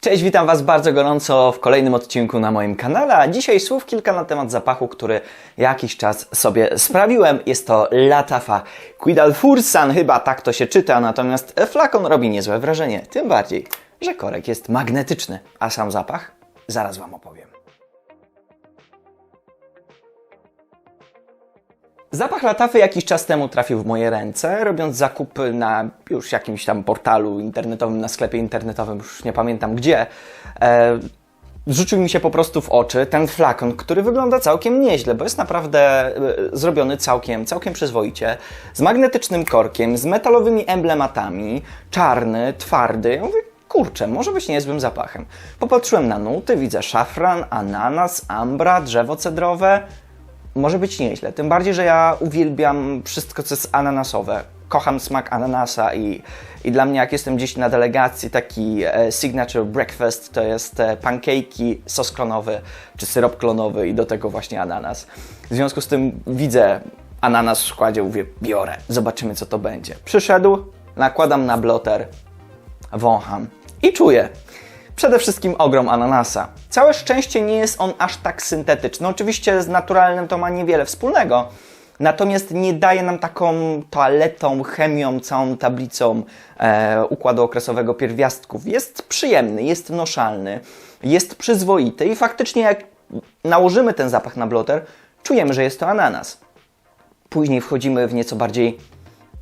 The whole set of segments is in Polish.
Cześć, witam Was bardzo gorąco w kolejnym odcinku na moim kanale, a dzisiaj słów kilka na temat zapachu, który jakiś czas sobie sprawiłem. Jest to Latafa Quidalfursan, chyba tak to się czyta, natomiast flakon robi niezłe wrażenie, tym bardziej, że korek jest magnetyczny, a sam zapach zaraz Wam opowiem. Zapach latafy jakiś czas temu trafił w moje ręce, robiąc zakupy na już jakimś tam portalu internetowym, na sklepie internetowym, już nie pamiętam gdzie. E, Rzucił mi się po prostu w oczy ten flakon, który wygląda całkiem nieźle, bo jest naprawdę e, zrobiony całkiem, całkiem przyzwoicie, z magnetycznym korkiem, z metalowymi emblematami, czarny, twardy. Ja mówię, kurczę, może być niezłym zapachem. Popatrzyłem na nuty, widzę szafran, ananas, ambra, drzewo cedrowe może być nieźle. Tym bardziej, że ja uwielbiam wszystko, co jest ananasowe. Kocham smak ananasa i, i dla mnie, jak jestem gdzieś na delegacji, taki e, signature breakfast to jest e, sos klonowy czy syrop klonowy i do tego właśnie ananas. W związku z tym widzę ananas w składzie, mówię, biorę, zobaczymy co to będzie. Przyszedł, nakładam na bloter, wącham i czuję. Przede wszystkim ogrom ananasa. Całe szczęście nie jest on aż tak syntetyczny. Oczywiście z naturalnym to ma niewiele wspólnego, natomiast nie daje nam taką toaletą, chemią, całą tablicą e, układu okresowego pierwiastków. Jest przyjemny, jest noszalny, jest przyzwoity i faktycznie jak nałożymy ten zapach na bloter, czujemy, że jest to ananas. Później wchodzimy w nieco bardziej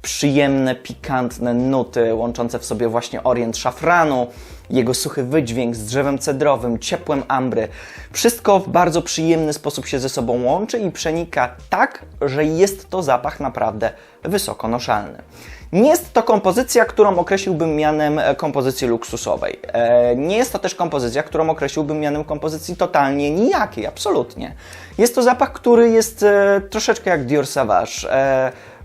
przyjemne, pikantne nuty, łączące w sobie właśnie orient szafranu, jego suchy wydźwięk z drzewem cedrowym, ciepłem ambry. Wszystko w bardzo przyjemny sposób się ze sobą łączy i przenika tak, że jest to zapach naprawdę wysoko noszalny. Nie jest to kompozycja, którą określiłbym mianem e, kompozycji luksusowej. E, nie jest to też kompozycja, którą określiłbym mianem kompozycji totalnie nijakiej, absolutnie. Jest to zapach, który jest e, troszeczkę jak Dior Sauvage.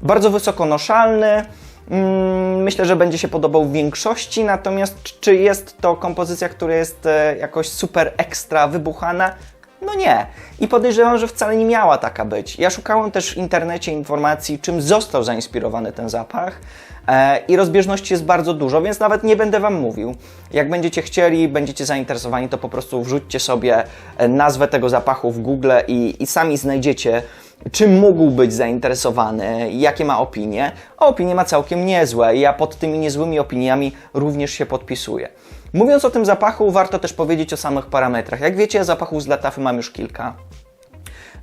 Bardzo wysoko noszalny, mm, Myślę, że będzie się podobał większości, natomiast czy jest to kompozycja, która jest jakoś super ekstra wybuchana? No nie. I podejrzewam, że wcale nie miała taka być. Ja szukałem też w internecie informacji, czym został zainspirowany ten zapach. E, I rozbieżności jest bardzo dużo, więc nawet nie będę Wam mówił. Jak będziecie chcieli, będziecie zainteresowani, to po prostu wrzućcie sobie e, nazwę tego zapachu w Google i, i sami znajdziecie, czym mógł być zainteresowany, jakie ma opinie. A opinie ma całkiem niezłe ja pod tymi niezłymi opiniami również się podpisuję. Mówiąc o tym zapachu, warto też powiedzieć o samych parametrach. Jak wiecie, zapachów z latafy mam już kilka.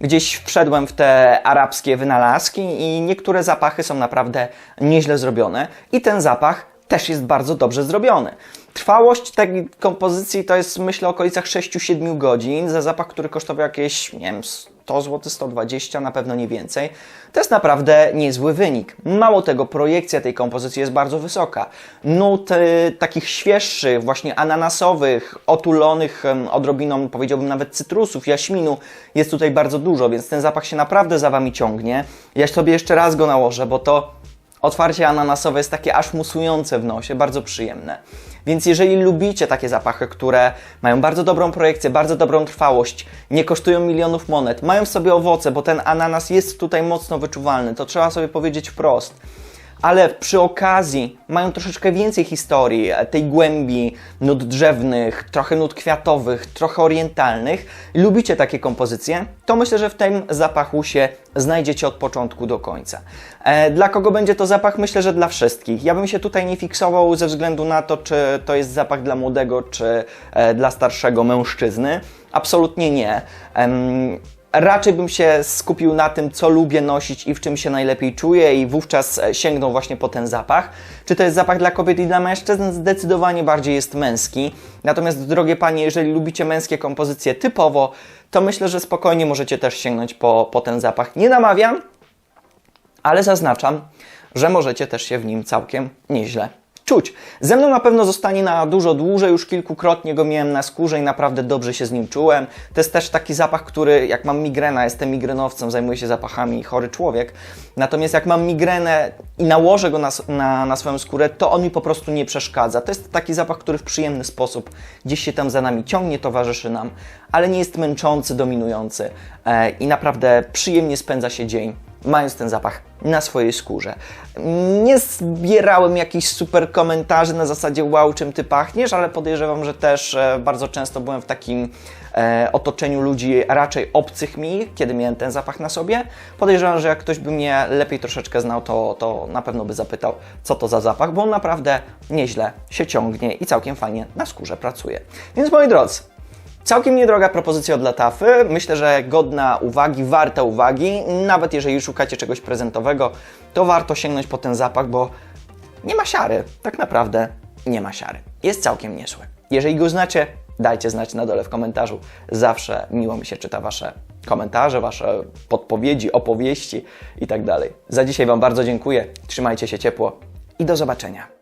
Gdzieś wszedłem w te arabskie wynalazki i niektóre zapachy są naprawdę nieźle zrobione i ten zapach też jest bardzo dobrze zrobiony. Trwałość tej kompozycji to jest myślę w okolicach 6-7 godzin za zapach, który kosztował jakieś, nie wiem, 100 zł, 120, na pewno nie więcej. To jest naprawdę niezły wynik. Mało tego, projekcja tej kompozycji jest bardzo wysoka. Nut y, takich świeższych, właśnie ananasowych, otulonych y, odrobiną, powiedziałbym nawet cytrusów, jaśminu jest tutaj bardzo dużo, więc ten zapach się naprawdę za Wami ciągnie. Ja sobie jeszcze raz go nałożę, bo to Otwarcie ananasowe jest takie aż musujące w nosie, bardzo przyjemne. Więc jeżeli lubicie takie zapachy, które mają bardzo dobrą projekcję, bardzo dobrą trwałość, nie kosztują milionów monet, mają w sobie owoce, bo ten ananas jest tutaj mocno wyczuwalny, to trzeba sobie powiedzieć wprost ale przy okazji mają troszeczkę więcej historii, e, tej głębi nut drzewnych, trochę nut kwiatowych, trochę orientalnych. Lubicie takie kompozycje? To myślę, że w tym zapachu się znajdziecie od początku do końca. E, dla kogo będzie to zapach? Myślę, że dla wszystkich. Ja bym się tutaj nie fiksował ze względu na to, czy to jest zapach dla młodego, czy e, dla starszego mężczyzny. Absolutnie nie. Raczej bym się skupił na tym, co lubię nosić i w czym się najlepiej czuję, i wówczas e, sięgnął właśnie po ten zapach. Czy to jest zapach dla kobiet i dla mężczyzn? Zdecydowanie bardziej jest męski. Natomiast, drogie panie, jeżeli lubicie męskie kompozycje typowo, to myślę, że spokojnie możecie też sięgnąć po, po ten zapach. Nie namawiam, ale zaznaczam, że możecie też się w nim całkiem nieźle czuć. Ze mną na pewno zostanie na dużo dłużej, już kilkukrotnie go miałem na skórze i naprawdę dobrze się z nim czułem. To jest też taki zapach, który jak mam migrena, jestem migrenowcem, zajmuję się zapachami, chory człowiek. Natomiast jak mam migrenę i nałożę go na, na, na swoją skórę, to on mi po prostu nie przeszkadza. To jest taki zapach, który w przyjemny sposób gdzieś się tam za nami ciągnie, towarzyszy nam, ale nie jest męczący, dominujący e, i naprawdę przyjemnie spędza się dzień mając ten zapach na swojej skórze. Nie zbierałem jakichś super komentarzy na zasadzie wow, czym ty pachniesz, ale podejrzewam, że też e, bardzo często byłem w takim e, otoczeniu ludzi raczej obcych mi, kiedy miałem ten zapach na sobie. Podejrzewam, że jak ktoś by mnie lepiej troszeczkę znał, to, to na pewno by zapytał, co to za zapach, bo on naprawdę nieźle się ciągnie i całkiem fajnie na skórze pracuje. Więc moi drodzy, Całkiem niedroga propozycja od Latafy. Myślę, że godna uwagi, warta uwagi. Nawet jeżeli szukacie czegoś prezentowego, to warto sięgnąć po ten zapach, bo nie ma siary. Tak naprawdę nie ma siary. Jest całkiem niezły. Jeżeli go znacie, dajcie znać na dole w komentarzu. Zawsze miło mi się czyta Wasze komentarze, Wasze podpowiedzi, opowieści i tak. Za dzisiaj Wam bardzo dziękuję. Trzymajcie się ciepło i do zobaczenia.